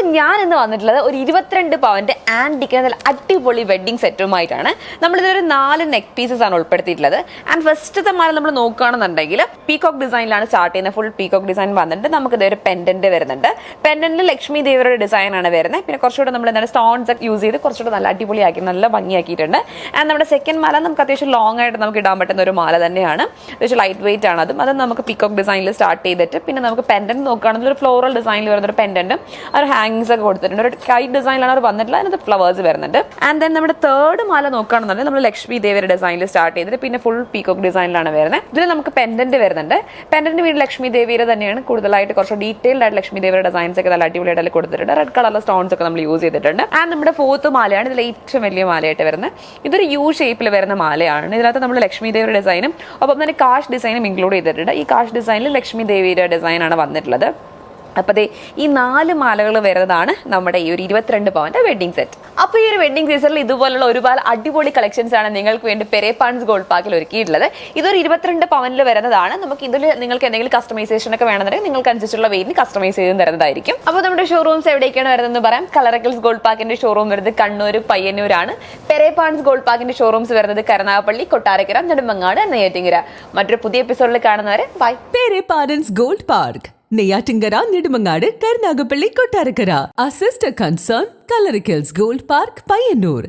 അപ്പൊ ഞാൻ ഇന്ന് വന്നിട്ടുള്ളത് ഒരു ഇരുപത്തിരണ്ട് പവന്റെ ആൻഡിക്ക് നല്ല അടിപൊളി വെഡിങ് സെറ്റുമായിട്ടാണ് നമ്മളിതൊരു നാല് നെക്ക് പീസസ് ആണ് ഉൾപ്പെടുത്തിയിട്ടുള്ളത്. ആൻഡ് ഫസ്റ്റത്തെ മാല നമ്മൾ നോക്കുകയാണെന്നുണ്ടെങ്കിൽ പീകോക്ക് ഡിസൈനിലാണ് സ്റ്റാർട്ട് ചെയ്യുന്നത്. ഫുൾ പീകോക്ക് ഡിസൈൻ വന്നിട്ട് നമുക്ക് ഇതൊരു പെൻഡന്റ് വരുന്നുണ്ട്. പെൻഡന്റിൽ ലക്ഷ്മി ദേവിയുടെ ഡിസൈൻ ആണ് വരുന്നത്. പിന്നെ കുറച്ചുകൂടെ നമ്മൾ എന്താണ് സ്റ്റോൺസ് ഒക്കെ യൂസ് ചെയ്ത് കുറച്ചുകൂടെ നല്ല അടിപൊളിയാക്കി നല്ല ഭംഗിയാക്കിയിട്ടുണ്ട്. ആൻഡ് നമ്മുടെ സെക്കൻഡ് മാല നമുക്ക് അത്യാവശ്യം ലോങ് ആയിട്ട് നമുക്ക് ഇടാൻ പറ്റുന്ന ഒരു മാല തന്നെയാണ്. അത്യാവശ്യം ലൈറ്റ് വെയിറ്റ് ആണ് അതും. അത് നമുക്ക് പീകോക്ക് ഡിസൈനിൽ സ്റ്റാർട്ട് ചെയ്തിട്ട് പിന്നെ നമുക്ക് പെൻഡന്റ് നോക്കുകയാണെങ്കിൽ ഒരു ഫ്ലോറൽ ഡിസൈനിൽ വരുന്ന ഒരു പെൻഡന്റും ഒരു ഹാങ്ങിങ്സ് ഒക്കെ കൊടുത്തിട്ടുണ്ട്. ഒരു കൈ ഡിസൈനിലാണ് അവർ വന്നിട്ടുള്ളത്. അതിനകത്ത് ഫ്ലവേഴ്സ് വരുന്നുണ്ട്. ആൻഡ് ദെൻ നമ്മുടെ തേർഡ് മാല നോക്കുകയാണെന്നുണ്ടെങ്കിൽ നമ്മൾ ലക്ഷ്മി ദേവിയുടെ ഡിസൈനിൽ സ്റ്റാർട്ട് ചെയ്തിട്ട് പിന്നെ ഫുൾ പീക്കോക്ക് ഡിസൈനിലാണ് വരുന്നത്. ഇതിൽ നമുക്ക് പെൻഡന്റ് വരുന്നുണ്ട്. പെൻഡന്റ് വീട് ലക്ഷ്മി ദേവിയുടെ തന്നെയാണ്. കൂടുതലായിട്ട് കുറച്ച് ഡീറ്റെയിൽഡ് ആയിട്ട് ലക്ഷ്മി ദേവിയുടെ ഡിസൈൻസ് ഒക്കെ നല്ല അടിപൊളിയായിട്ട് കൊടുത്തിട്ടുണ്ട്. റെഡ് കളറിലെ സ്റ്റോൺസ് ഒക്കെ നമ്മൾ യൂസ് ചെയ്തിട്ടുണ്ട്. ആൻഡ് നമ്മുടെ ഫോർത്ത് മാലയാണ് ഇതിൽ ഏറ്റവും വലിയ മാലയായിട്ട് വരുന്നത്. ഇതൊരു യു ഷേപ്പിൽ വരുന്ന മാലയാണ്. ഇതിനകത്ത് നമ്മൾ ലക്ഷ്മി ദേവിയുടെ ഡിസൈനും ഒപ്പം തന്നെ കാഷ് ഡിസൈനും ഇൻക്ലൂഡ് ചെയ്തിട്ടുണ്ട്. ഈ കാഷ് ഡിസൈനിൽ ലക്ഷ്മി ദേവിയുടെ ഡിസൈനാണ് വന്നിട്ടുള്ളത്. അപ്പോൾ ദേ ഈ നാല് മാലകൾ വരുന്നതാണ് നമ്മുടെ ഈ ഒരു ഇരുപത്തിരണ്ട് പവന്റെ വെഡിങ് സെറ്റ് അപ്പോൾ ഈ ഒരു വെഡിങ് സീസണിൽ ഇതുപോലുള്ള ഒരുപാട് അടിപൊളി കളക്ഷൻസ് ആണ് നിങ്ങൾക്ക് വേണ്ടി പെരേപ്പാൻസ് ഗോൾഡ് പാക്കിൽ ഒരുക്കിയിട്ടുള്ളത്. ഇതൊരു ഇരുപത്തിരണ്ട് പവനിൽ വരുന്നതാണ്. നമുക്ക് ഇതിൽ നിങ്ങൾക്ക് എന്തെങ്കിലും കസ്റ്റമൈസേഷൻ ഒക്കെ വേണമെന്നുണ്ടെങ്കിൽ നിങ്ങൾക്ക് അനുസരിച്ചുള്ള വെയിൻ കസ്റ്റമൈസ് ചെയ്ത് തരുന്നതായിരിക്കും. അപ്പോൾ നമ്മുടെ ഷോറൂംസ് എവിടേക്കാണ് വരുന്നതെന്ന് പറയാം. കളറക്കൽസ് ഗോൾഡ് പാക്കിന്റെ ഷോറൂം വരുന്നത് കണ്ണൂർ പയ്യന്നൂരാണ്. പെരേപ്പാൻസ് ഗോൾഡ് പാക്കിന്റെ ഷോറൂംസ് വരുന്നത് കരുനാഗപ്പള്ളി കൊട്ടാരക്കര നെടുമങ്ങാട് നെയ്യാറ്റിങ്കര. മറ്റൊരു പുതിയ എപ്പിസോഡിൽ കാണുന്നവരെ bye പെരേപ്പാൻസ് gold park Neyyattinkara Nedumangad Karunagappally Kottarakkara assist concern കലറിക്കൽസ് gold park Payyanur